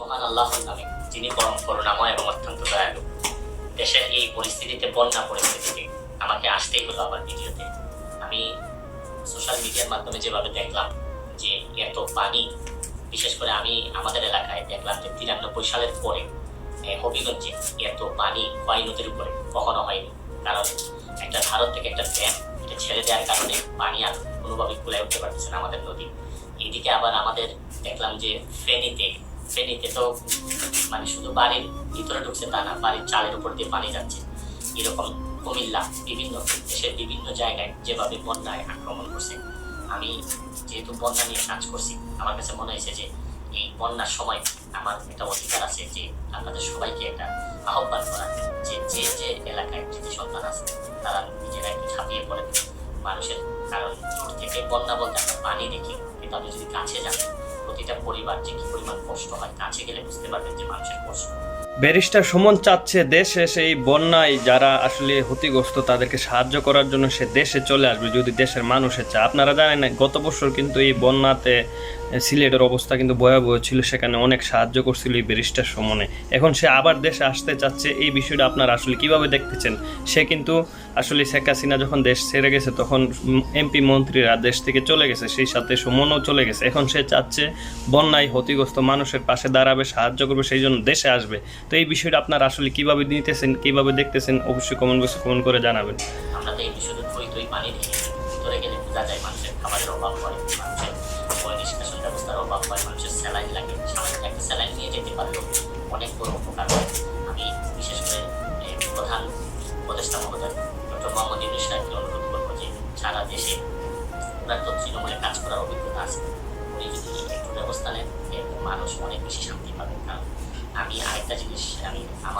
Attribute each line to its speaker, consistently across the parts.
Speaker 1: মহান আল্লাহর নামে যিনি পরম করুণাময় এবং অত্যন্ত দয়ালু। দেশের এই পরিস্থিতিতে, বন্যা পরিস্থিতিতে আমাকে আসতেই হলো আবার ভিডিওতে। আমি সোশ্যাল মিডিয়ার মাধ্যমে যেভাবে দেখলাম যে এত পানি, বিশেষ করে আমি আমাদের এলাকায় দেখলাম যে তিরানব্বই সালের পরে হবিগঞ্জে এত পানি খোয়াই নদীর উপরে কখনো হয়নি। কারণ একটা ভারত থেকে একটা ড্যাম এটা ছেড়ে দেওয়ার কারণে পানি আর কোনোভাবে খুলে উঠতে পারতেছে না আমাদের নদী। এদিকে আবার আমাদের দেখলাম যে ফেনীতে ফেনীতে তো মানে শুধু বাড়ির ভিতরে ঢুকছে তা না, বাড়ির চালের উপর দিয়ে পানি যাচ্ছে। এরকম কুমিল্লা বিভিন্ন দেশের বিভিন্ন জায়গায় যেভাবে বন্যায় আক্রমণ করছে। আমি যেহেতু বন্যা নিয়ে কাজ করছি, আমার কাছে মনে হয়েছে যে এই বন্যার সময় আমার একটা অধিকার আছে যে আপনাদের সবাইকে একটা আহ্বান করা, যে যে যে এলাকায় কৃতি সন্তান আছে, তারা নিজেরা একটু ঝাঁপিয়ে পড়ে মানুষের, কারণ দূর থেকে বন্যা বলতে একটা পানি দেখি কিন্তু আপনি যদি কাছে যান, প্রতিটা পরিবার যে কি পরিমাণ কষ্ট হয়, কাছে গেলে বুঝতে পারবেন যে মানুষের কষ্ট।
Speaker 2: ব্যারিস্টার সুমন চাচ্ছে দেশে সেই বন্যায় যারা আসলে ক্ষতিগ্রস্ত তাদেরকে সাহায্য করার জন্য সে দেশে চলে আসবে, যদি দেশের মানুষের চায় আপনারা জানেন গত বছর কিন্তু এই বন্যাতে সিলেটের অবস্থা কিন্তু ভয়াবহ ছিল, সেখানে অনেক সাহায্য করছিল এই ব্যারিস্টার সুমনে। এখন সে আবার দেশে আসতে চাচ্ছে, এই বিষয়টা আপনারা আসলে কীভাবে দেখতেছেন? সে কিন্তু আসলে শেখ হাসিনা যখন দেশ ছেড়ে গেছে, তখন এমপি মন্ত্রীরা দেশ থেকে চলে গেছে, সেই সাথে সুমনও চলে গেছে। এখন সে চাচ্ছে বন্যায় ক্ষতিগ্রস্ত মানুষের পাশে দাঁড়াবে, সাহায্য করবে, সেই জন্য দেশে আসবে। তো এই বিষয়টা আপনারা আসলে কীভাবে নিতেছেন, কীভাবে দেখতেছেন, অবশ্যই কমেন্ট বক্সে কমেন্ট করে জানাবেন।
Speaker 1: আমরা তো এই শুধু থই থই পানি ভিতরে গেলে বোঝা যায় মানুষের খাবারের অভাব হয়, মানুষের নিষ্কাশন ব্যবস্থার অভাব হয়, মানুষের স্যালাইন লাগে। একটা স্যালাইন নিয়ে যেতে পারলেও অনেক বড় উপকার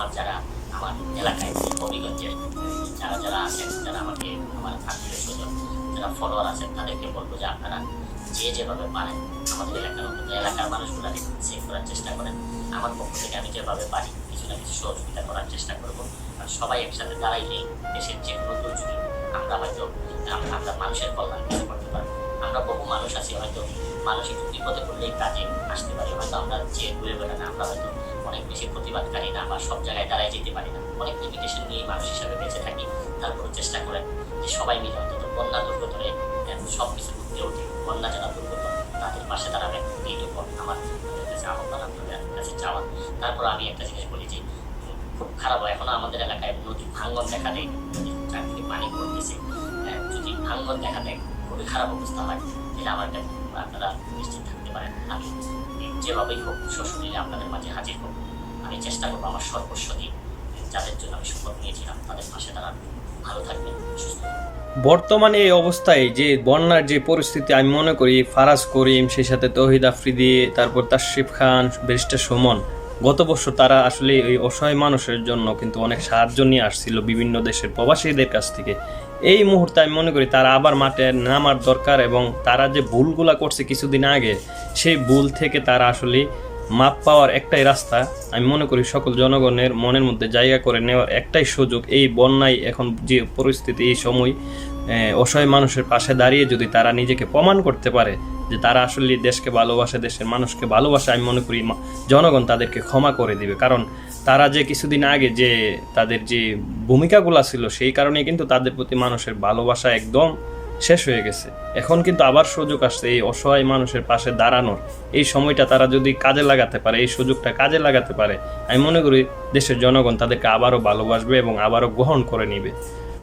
Speaker 1: আমার যারা আমার এলাকায় হবিগঞ্জের যারা যারা আছেন, যারা আমাকে, আমার আত্মীয় স্বজন, যারা ফলোয়ার আছেন, তাদেরকে বলব যে আপনারা যে যেভাবে পারেন আমাদের এলাকার এলাকার মানুষগুলোকে সেভ করার চেষ্টা করেন। আমার পক্ষ থেকে আমি যেভাবে পারি কিছু না কিছু সহযোগিতা করার চেষ্টা করব। আর সবাই একসাথে দাঁড়াইলে দেশের যে কোনো দুর্যোগে আমরা হয়তো আম- আমরা মানুষের কল্যাণ করতে পারব। আমরা বহু মানুষ আছি, হয়তো মানুষ একটু বিপদে পড়লেই কাজে আসতে পারি, হয়তো আমরা যে ঘুরে বেড়ানো আমরা হয়তো অনেক বেশি প্রতিবাদকারী না বা সব জায়গায় দাঁড়ায় যেতে পারি না। অনেক লিমিটেশন নিয়ে মানুষ হিসাবে বেঁচে থাকি তারপর চেষ্টা করেন যে সবাই মিলে অন্তত বন্যা দুর্গত হয়ে সব কিছু উঠতে ওঠে বন্যা যারা দুর্গত তাদের পাশে দাঁড়াবেন, এইটুকু আমার কাছে আহ্বান, আপনাদের কাছে চাওয়া। তারপর আমি একটা জিনিস বলি যে, খুব খারাপ হয়। এখনও আমাদের এলাকায় নদী ভাঙ্গন দেখা দেয়, নদীর চারদিকে পানি পড়তেছে। যদি ভাঙ্গন দেখা দেয় খুবই খারাপ অবস্থা হয় তাহলে আমার একটা আপনারা নিশ্চিত থাকতে পারেন আমি যেভাবেই হোক শ্বশুরিলে আপনাদের মাঝে হাজির হোক আমি চেষ্টা করব আমার সর্বস্ব দিয়ে যাদের জন্য আমি শপথ নিয়েছিলাম তাদের পাশে দাঁড়ানো ভালো থাকবেন সুস্থ
Speaker 2: বর্তমানে এই অবস্থায় যে বন্যার যে পরিস্থিতি, আমি মনে করি ফারাজ করিম, সেই সাথে তহিদ আফ্রিদি, তারপর তাশরিফ খান, ব্যারিস্টার সুমন গত বছর তারা আসলে এই অসহায় মানুষের জন্য কিন্তু অনেক সাহায্য নিয়ে আসছিল বিভিন্ন দেশের প্রবাসীদের কাছ থেকে। এই মুহূর্তে আমি মনে করি তারা আবার মাঠে নামার দরকার এবং তারা যে ভুলগুলা করছে কিছুদিন আগে, সেই ভুল থেকে তারা আসলে মাপ পাওয়ার একটাই রাস্তা। আমি মনে করি সকল জনগণের মনের মধ্যে জায়গা করে নেওয়ার একটাই সুযোগ। এই বন্যায় এখন যে পরিস্থিতি এই সময় অসহায় মানুষের পাশে দাঁড়িয়ে যদি তারা নিজেকে প্রমাণ করতে পারে যে তারা আসলে দেশকে ভালোবাসে, দেশের মানুষকে ভালোবাসে, আমি মনে করি জনগণ তাদেরকে ক্ষমা করে দিবে। কারণ তারা যে কিছুদিন আগে যে তাদের যে ভূমিকাগুলো ছিল, সেই কারণে কিন্তু তাদের প্রতি মানুষের ভালোবাসা একদম শেষ হয়ে গেছে। এখন কিন্তু আবার সুযোগ আসছে এই অসহায় মানুষের পাশে দাঁড়ানোর। এই সময়টা তারা যদি কাজে লাগাতে পারে, এই সুযোগটা কাজে লাগাতে পারে, আমি মনে করি দেশের জনগণ তাদেরকে আবারও ভালোবাসবে এবং আবারও গ্রহণ করে নিবে।